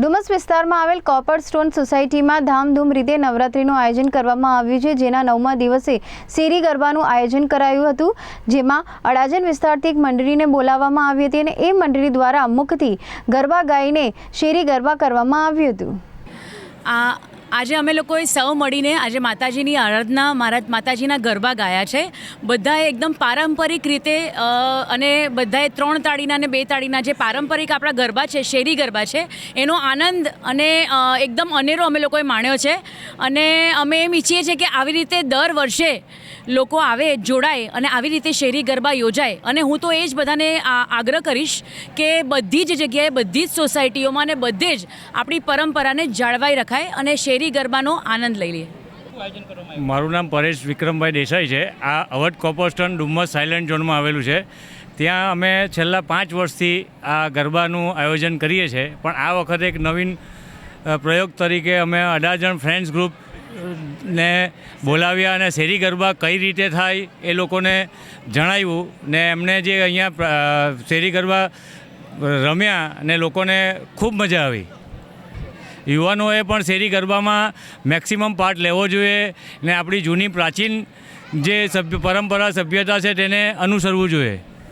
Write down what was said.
ડુમસ વિસ્તારમાં આવેલ copper stone સોસાયટીમાં ધામધૂમ રીતે નવરાત્રીનું આયોજન કરવામાં આવ્યું છે, જેના નવમા દિવસે શેરી ગરબાનું આયોજન કરાયું હતું, જેમાં અડાજણ વિસ્તારથી એક મંડળીને બોલાવવામાં આવી હતી અને એ મંડળી દ્વારા મુખથી ગરબા ગાઈને શેરી ગરબા કરવામાં આવ્યું હતું. આ આજે અમે લોકોએ સૌ મળીને આજે માતાજીની આરાધના, મારા માતાજીના ગરબા ગાયા છે. બધાએ એકદમ પારંપરિક રીતે અને બધાએ ત્રણ તાળીના અને બે તાળીના જે પારંપરિક આપણા ગરબા છે, શેરી ગરબા છે, એનો આનંદ અને એકદમ અનેરો અમે લોકોએ માણ્યો છે. અને અમે એમ ઈચ્છીએ છીએ કે આવી રીતે દર વર્ષે લોકો આવે, જોડાય અને આવી રીતે શેરી ગરબા યોજાય. અને હું તો એ જ બધાને આગ્રહ કરીશ કે બધી જ જગ્યાએ બધી જ સોસાયટીઓમાં અને બધે જ આપણી પરંપરાને જાળવાઈ રખાય અને શેરી ગરબાનો આનંદ લઈ લઈએ. મારું નામ પરેશ વિક્રમભાઈ દેસાઈ છે. આ અવધ કોપોસ્ટન ડુમ્મસ સાયલેન્ટ ઝોનમાં આવેલું છે. ત્યાં અમે છેલ્લા પાંચ વર્ષથી આ ગરબાનું આયોજન કરીએ છીએ. પણ આ વખતે એક નવીન પ્રયોગ તરીકે અમે અઢાર ફ્રેન્ડ્સ ગ્રુપ ને બોલાવ્યા અને શેરી ગરબા કઈ રીતે થાય એ લોકોને જણાવ્યું ને એમને જે અહીંયા શેરી ગરબા રમ્યા અને લોકોને ખૂબ મજા આવી. યુવાનોએ પણ શેરી ગરબામાં મેક્સિમમ પાર્ટ લેવો જોઈએ ને આપણી જૂની પ્રાચીન જે સભ્ય, પરંપરા, સભ્યતા છે તેને અનુસરવું જોઈએ.